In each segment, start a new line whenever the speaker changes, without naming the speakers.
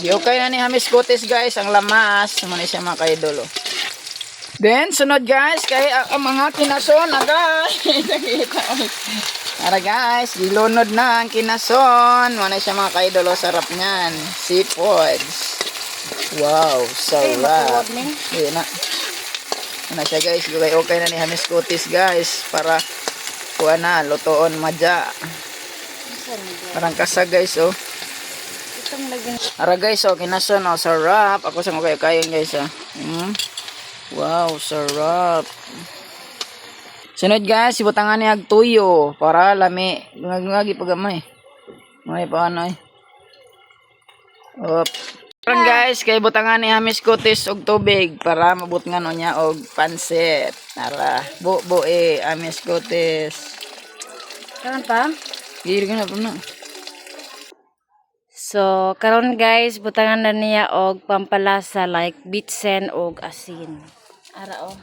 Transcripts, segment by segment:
Di okay na ni Hamis Kutis guys, ang lamas. Muna siya mga kaidol. oh. Then, sunod guys, kay ang mga kinason na guys. Tara guys, dilunod na ang kinason. Muna siya mga kaidol, oh, sarap niyan. Seafoods. Wow,
Ay,
sarap. Yun na. Ano siya guys, okay, okay na ni Hamis Kutis guys. Para, kuha na, lutoon madya. Parang kasa guys, oh.
Itong lagyan.
Ara guys, oh, kinason, oh, sarap. Ako sa kayo kayon guys, ah. Mm. Wow, sarap. Sunod guys, ibutangan niya ag tuyo para lami. Lungag-lungagi pagamay. May pa ano eh. Op. Karon guys, kay butangan ni Hamis Kutis og tubig para mabut nga no niya og pansit. Tara, bu bu eh, Hamis Kutis.
Karon pa?
Giri ka na po na.
So, karon guys, butangan na niya og pampalasa like bitsen og asin. Ara oh.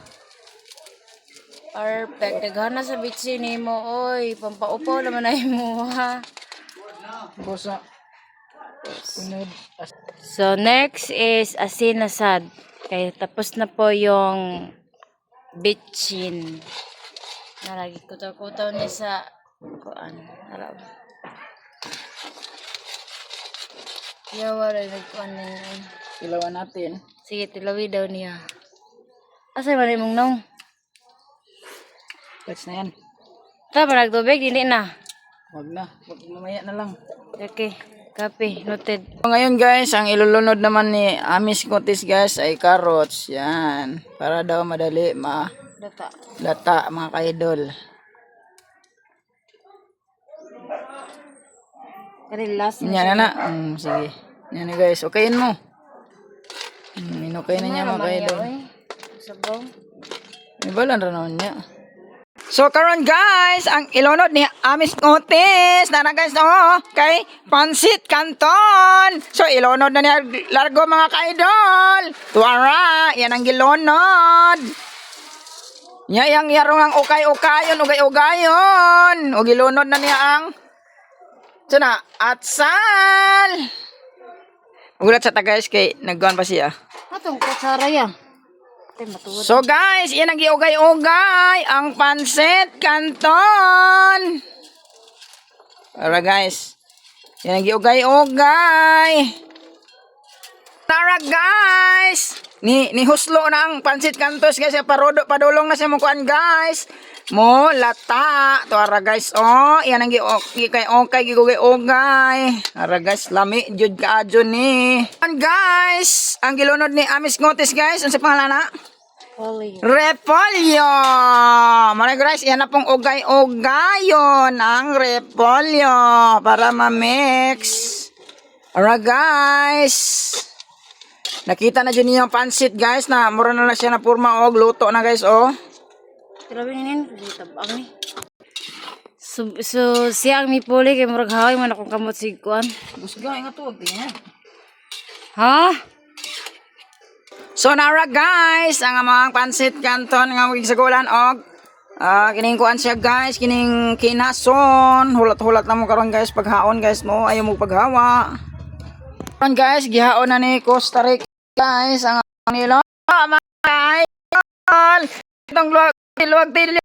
Perfect. Daghan na sa bitsin nimo oy. Pampaupaw naman na mo ha.
Bosa.
So, next is asin na sad. Kaya tapos na po yung bitchin. Naragi kutaw-kutaw ni sa kuan. Araw. Yawa rin nagkuan na yun.
Ilawan natin.
Sige, tilawi daw niya. Asa man imong nong?
Let's na yan.
Tama nagtubig, dili na.
Wag na. Wag mamaya na lang.
Okay, copy, noted.
So, ngayon guys, ang ilulunod naman ni Amis Kutis guys ay carrots. Yan. Para daw madali ma
Data.
lata mga kaidol.
Last na
Yan na na. Mm, sige. Yan na guys. Okayin mo. Mm, inukay na niya mga kaidol.
Sabaw.
May balan rin naman niya. So karon guys, ang ilunod ni Amis Kutis na na guys oh, kay Pansit Canton. So ilunod na niya largo mga kaidol. Tuara, yan ang gilunod. Nya yang yarong ang ukay-ukayon, ugay-ugayon. O gilunod na niya ang Sana, atsal. Ulat sa ta guys kay nagguan pa siya.
Atong kutsara ya.
So guys, yan ang giugay-ugay, ang pansit canton. Tara guys, yan ang giugay-ugay. Tara guys, ni ni huslo na ang pansit cantos guys, parodo padulong na siya mo kuan guys. Mo lata, tara guys, oh, yan ang giugay okay gigugay-ugay. Tara guys, lami jud kaadyo ni. Yan guys, ang gilunod ni Amis Ngotis guys, unsa pangalan na?
Holy.
Repolyo! Mga guys, yan na pong ugay-ugayon ang repolyo para ma-mix. Alright guys. Nakita na dyan yung pansit guys na mura na na siya na purma og luto na guys oh.
Grabe ninin, di tabang ni. So, so siya ang mipuli kay murag haway man akong kamot si kuan.
Busga, nga to, tingnan.
Ha?
So nara guys, ang mga pansit kanton nga magsagulan og ah kining kuan siya guys, kining kinason, hulat-hulat na mo karon guys paghaon guys mo, ayaw mo paghawa. Karon guys, gihaon na ni Costa Rica guys ang nilo. Ah, mga idol. Itong luwag, tili.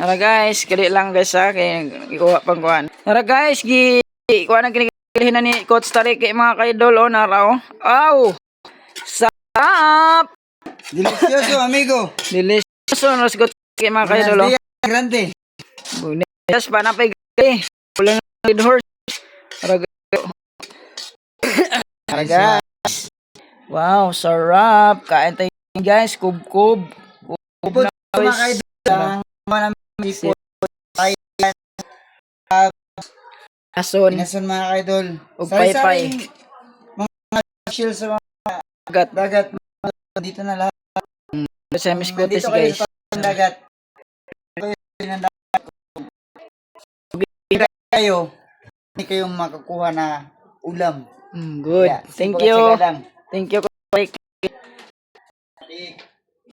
Nara guys, kali lang guys ha, kay ikuha pang kuan. Nara guys, gi kuha na kinig na ni Costa Rica mga kaidol o nara oh. Aw! Sarap!
Delicioso, amigo.
Delicious no sigot kay mga dolo.
Buenos días, grande.
Bunes pa na pay gali. Ulang lead horse. Araga. Araga. Wow, sarap. Kain tayo guys, kub-kub. Kub na
Mga ang mga namin po,
Ason,
Pinason mga kaidol.
Ug
Sari-saring Mga chill sa mga
agat.
dagat. mga Dito na lahat.
Sa Miss
kayo
guys.
sa dagat. Kayo ng dagat. Hindi kayo. Hindi kayo makakuha na ulam.
Mm, good.
Kaya,
Thank you. Thank you. Costa Rica.